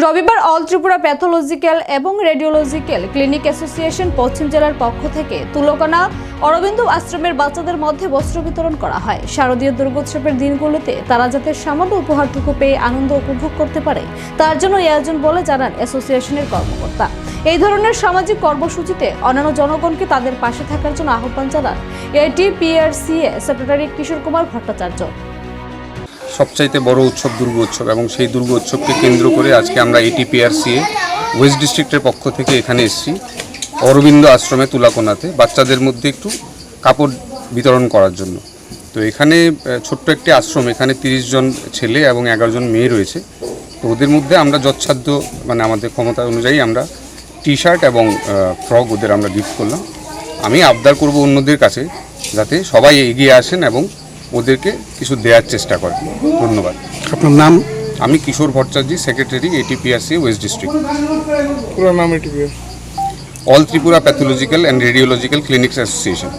রবিবার all Tripura pathological এবং radiological clinic association পশ্চিম জেলার পক্ষ থেকে তুলকানা অরবিন্দ আশ্রমের বাচ্চাদের মধ্যে বস্ত্র বিতরণ করা হয়। শারদীয় দুর্গোৎসবের দিনগুলোতে তারা যাতে সামান্য উপহারটুকু পেয়ে আনন্দ উপভোগ করতে পারে, তার জন্য এই আয়োজন বলে জানান অ্যাসোসিয়েশনের কর্মকর্তা। এই ধরনের সামাজিক কর্মসূচিতে অন্যান্য জনগণকে তাদের পাশে থাকার জন্য আহ্বান জানান এটিপিআরসিএ সেক্রেটারি কিশোর কুমার ভট্টাচার্য। সবচাইতে বড় উৎসব দুর্গ উৎসব এবং সেই দুর্গ উৎসবকে কেন্দ্র করে আজকে আমরা এটিপিআরসিএ ওয়েস্ট ডিস্ট্রিক্টের পক্ষ থেকে এখানে এসেছি। অরবিন্দ আশ্রমে তুলাকোনাতে, বাচ্চাদের মধ্যে একটু কাপড় বিতরণ করার জন্য। তো এখানে ছোট্ট একটি আশ্রম, এখানে তিরিশ জন ছেলে এবং এগারো জন মেয়ে রয়েছে। তো ওদের মধ্যে আমরা যৎসাধ্য মানে আমাদের ক্ষমতা অনুযায়ী আমরা টি শার্ট এবং ফ্রক ওদের আমরা গিফট করলাম। আমি আবদার করব অন্যদের কাছে, যাতে সবাই এগিয়ে আসেন এবং ওদেরকে কিছু দেওয়ার চেষ্টা করে। ধন্যবাদ। আপনার নাম? আমি Kishore Bhattacharya secretary ATPRC west district পুরো নাম এটি all Tripura pathological and radiological clinics association